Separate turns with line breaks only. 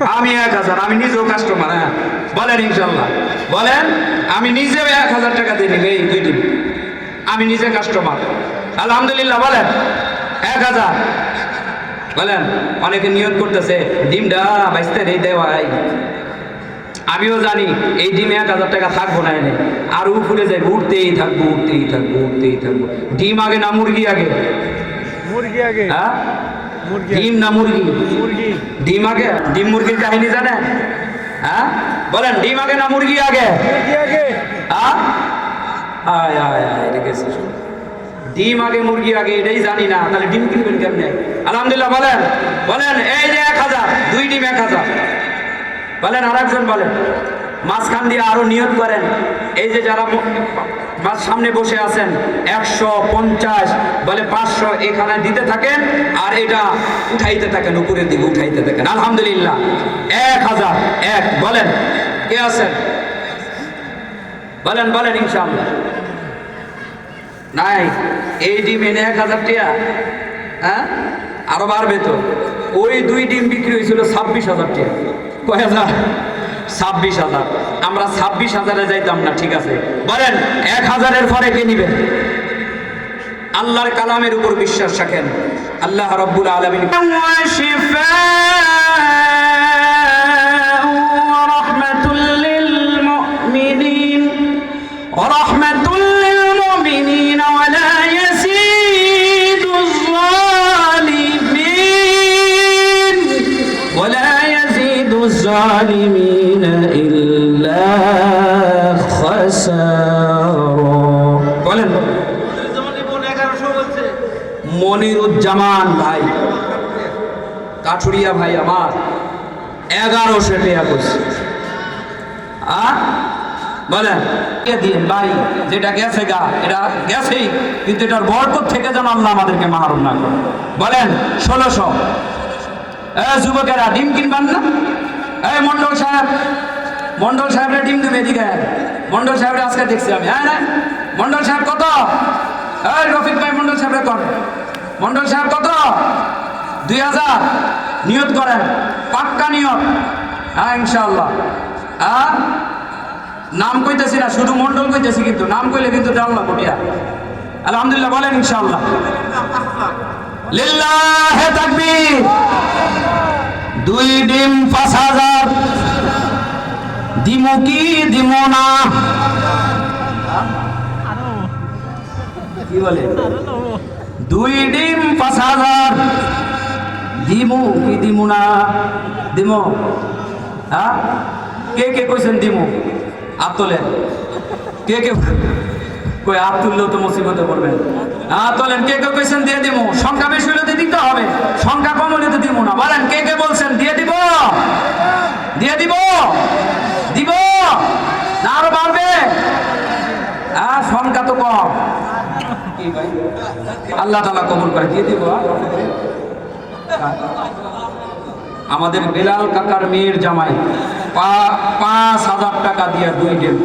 আমি এক হাজার আমি নিজেও কাস্টমার হ্যাঁ। বলেন ইনশাল্লাহ। বলেন আমি নিজেও এক হাজার টাকা দিয়ে নিব এই দুই দিন। আমি নিজে কাস্টমার আলহামদুলিল্লাহ বলেন এক হাজার। বলেন অনেকে নিয়োগ করতেছে ডিমটা বাইশতে রে দেওয়াই। আমিও জানি এই ডিমে এক হাজার টাকা থাকব না এনে। আর উপরে যাই উঠতেই থাকব উঠতেই থাকব উঠতেই থাকব। ডিম আগে না মুরগি আগে?
মুরগি আগে।
হ্যাঁ? ডিম না মুরগি?
মুরগি।
ডিম আগে ডিম মুরগির কাহিনী জানেন হ্যাঁ? বলেন ডিম আগে না মুরগি আগে? হ্যাঁ? আয় আয় আয় গেছে ডিম আগে মুরগি আগে এটাই জানি না। তাহলে ডিম কিনবেন কেমনে? আলহামদুলিল্লাহ বলেন। বলেন এই যে এক হাজার দুই ডিম এক হাজার। বলেন আর একজন বলেন। মাঝখান দিয়ে আরও নিয়োগ করেন। এই যে যারা মাঝ সামনে বসে আছেন একশো পঞ্চাশ, বলে পাঁচশো এখানে দিতে থাকেন আর এটা উঠাইতে থাকেন, উপরের দিকে উঠাইতে থাকেন। আলহামদুলিল্লাহ। এক হাজার, এক, বলেন, কে আছেন? বলেন বলেন, ইনশাআল্লাহ। নাই, এই ডিম এনে এক হাজার টিয়া হ্যাঁ? আরও বাড়বে তো। ওই দুই ডিম বিক্রি হয়েছিল ছাব্বিশ হাজার টিয়া। কয় হাজার? ছাব্বিশ হাজার আমরা ছাব্বিশ হাজারে যাইতাম না ঠিক আছে বলেন এক হাজারের পরে কে নিবেন আল্লাহর কালামের উপর বিশ্বাস রাখেন আল্লাহ রব্বুল আলমিন ورحمة মনিরুজ্জামান ভাই। কাঠুরিয়া ভাই আমার। এগারোশো টাকা করছে আ? বলেন দিন ভাই, যেটা গেছে গা, এটা গেছেই, কিন্তু এটার বরকত থেকে যেন আল্লাহ আমাদেরকে মাহারুম না বলেন, ষোলোশো। এ, যুবকেরা, ডিম কিনবেন না? এই মন্ডল সাহেব, মন্ডল সাহেবরা ডিম দেবে এদিকে মন্ডল সাহেবরা আজকে দেখছি আমি। হ্যাঁ না মন্ডল সাহেব, কত? এই রফিক ভাই, মন্ডল সাহেবরা কর মন্ডল সাহেব কত? দুই হাজার। নিয়ত করেন। পাক্কা নিয়ত। হ্যাঁ ইনশাআল্লাহ। হ্যাঁ? নাম কইতেছি না, শুধু মন্ডল কইতেছি কিন্তু। নাম কইলে কিন্তু জানলাম কোটিয়া আলহামদুলিল্লাহ, বলেন ইনশাআল্লাহ। লিল্লাহে তাকবীর। দুই ডিম পাঁচ হাজার। দিমু কি দিমু না। কি বলে? দুই ডিম পাঁচ হাজার। দিমু কি দিমু না? দিমু হ্যাঁ কে কে কইছেন দিমু? হাত তোলেন কে কে কই হাত তুললেও তো মুসিবতে পড়বেন। হাত তোলেন কে কে কইছেন দিয়ে দিমু? সংখ্যা বেশি হলে তো দিতে হবে। সংখ্যা কম হলে তো দিমু না। বলেন কে কে বলছেন? দিয়ে দিব দিয়ে দিব দিব না আরও বাড়বে সংখ্যা তো কম আল্লাহ তালা কবুল করে, দিয়ে দিব? আমাদের বেলাল কাকার মেয়ের জামাই পাঁচ হাজার টাকা দিয়ে দুই ডেম